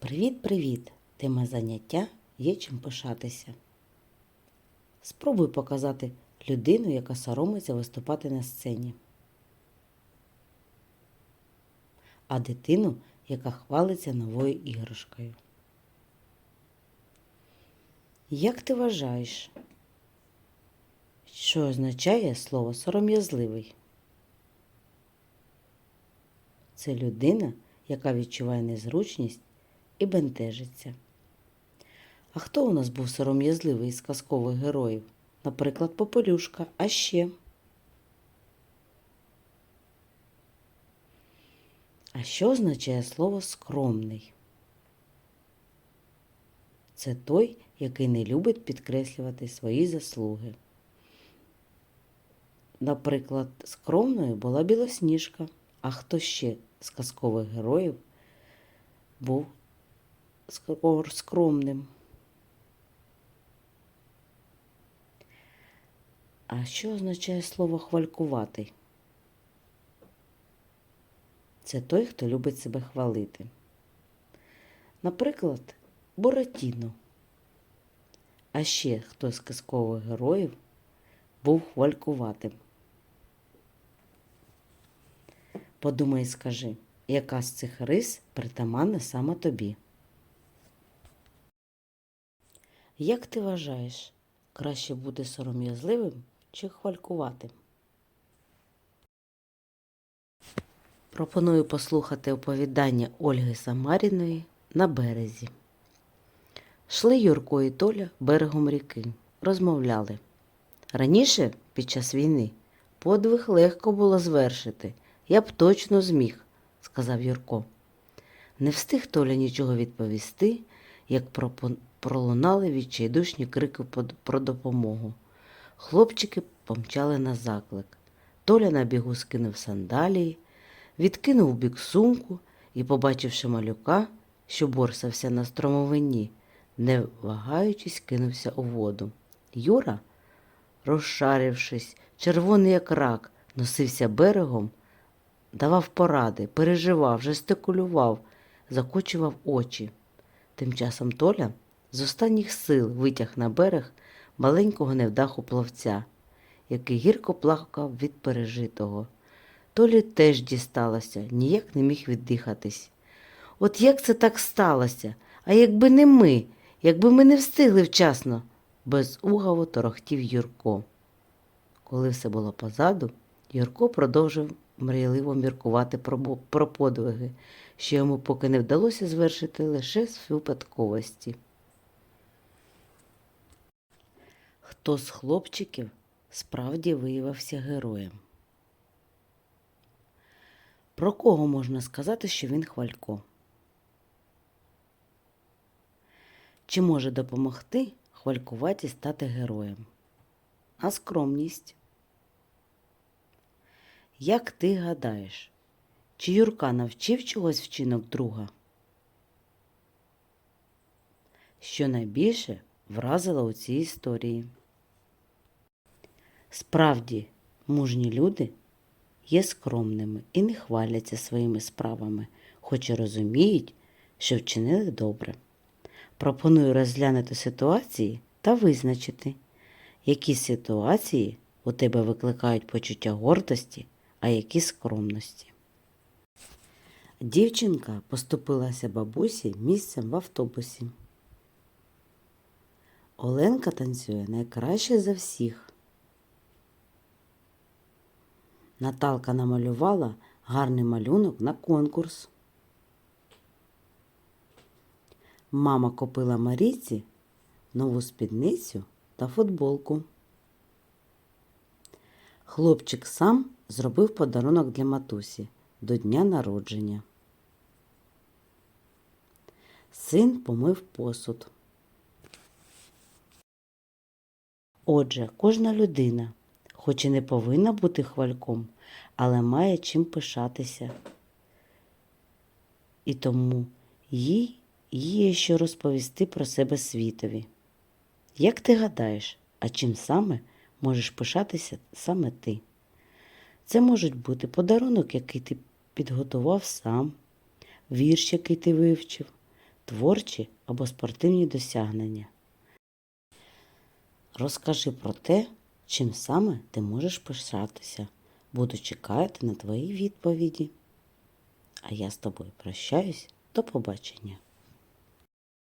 Привіт-привіт! Тема заняття є чим пишатися. Спробуй показати людину, яка соромиться виступати на сцені. А дитину, яка хвалиться новою іграшкою. Як ти вважаєш, що означає слово сором'язливий? Це людина, яка відчуває незручність і бентежиться. А хто у нас був сором'язливий із казкових героїв? Наприклад, Попелюшка, а ще. А що означає слово скромний? Це той, який не любить підкреслювати свої заслуги. Наприклад, скромною була білосніжка, а хто ще з казкових героїв був скромним. А що означає слово хвалькуватий? Це той, хто любить себе хвалити. Наприклад, Буратіно. А ще хто з казкових героїв був хвалькуватим. Подумай і скажи, яка з цих рис притаманна саме тобі? Як ти вважаєш, краще бути сором'язливим чи хвалькуватим? Пропоную послухати оповідання Ольги Самаріної на березі. Шли Юрко і Толя берегом ріки, розмовляли. Раніше, під час війни, подвиг легко було звершити. Я б точно зміг, сказав Юрко. Не встиг Толя нічого відповісти, як пролунали відчайдушні крики про допомогу. Хлопчики помчали на заклик. Толя на бігу скинув сандалії, відкинув бік сумку і, побачивши малюка, що борсався на стромовині, не вагаючись, кинувся у воду. Юра, розшарившись, червоний як рак, носився берегом, давав поради, переживав, жестикулював, закочував очі. Тим часом Толя з останніх сил витяг на берег маленького невдаху пловця, який гірко плакав від пережитого. Толі теж дісталося, ніяк не міг віддихатись. От як це так сталося? А якби не ми, якби ми не встигли вчасно, безугаво торохтів Юрко. Коли все було позаду, Юрко продовжив мрійливо міркувати про подвиги, що йому поки не вдалося звершити лише з випадковості. Хто з хлопчиків справді виявився героєм? Про кого можна сказати, що він хвалько? Чи може допомогти хвалькуваті стати героєм? А скромність? Як ти гадаєш, чи Юрка навчив чогось вчинок друга? Що найбільше вразило у цій історії? Справді, мужні люди є скромними і не хваляться своїми справами, хоч і розуміють, що вчинили добре. Пропоную розглянути ситуації та визначити, які ситуації у тебе викликають почуття гордості, а які скромності. Дівчинка поступилася бабусі місцем в автобусі. Оленка танцює найкраще за всіх. Наталка намалювала гарний малюнок на конкурс. Мама купила Маріці нову спідницю та футболку. Хлопчик сам зробив подарунок для матусі до дня народження. Син помив посуд. Отже, кожна людина, хоч і не повинна бути хвальком, але має чим пишатися. І тому їй є що розповісти про себе світові. Як ти гадаєш, а чим саме можеш пишатися саме ти? Це можуть бути подарунок, який ти підготував сам, вірш, який ти вивчив, творчі або спортивні досягнення. Розкажи про те, чим саме ти можеш пишатися. Буду чекати на твої відповіді. А я з тобою прощаюсь. До побачення.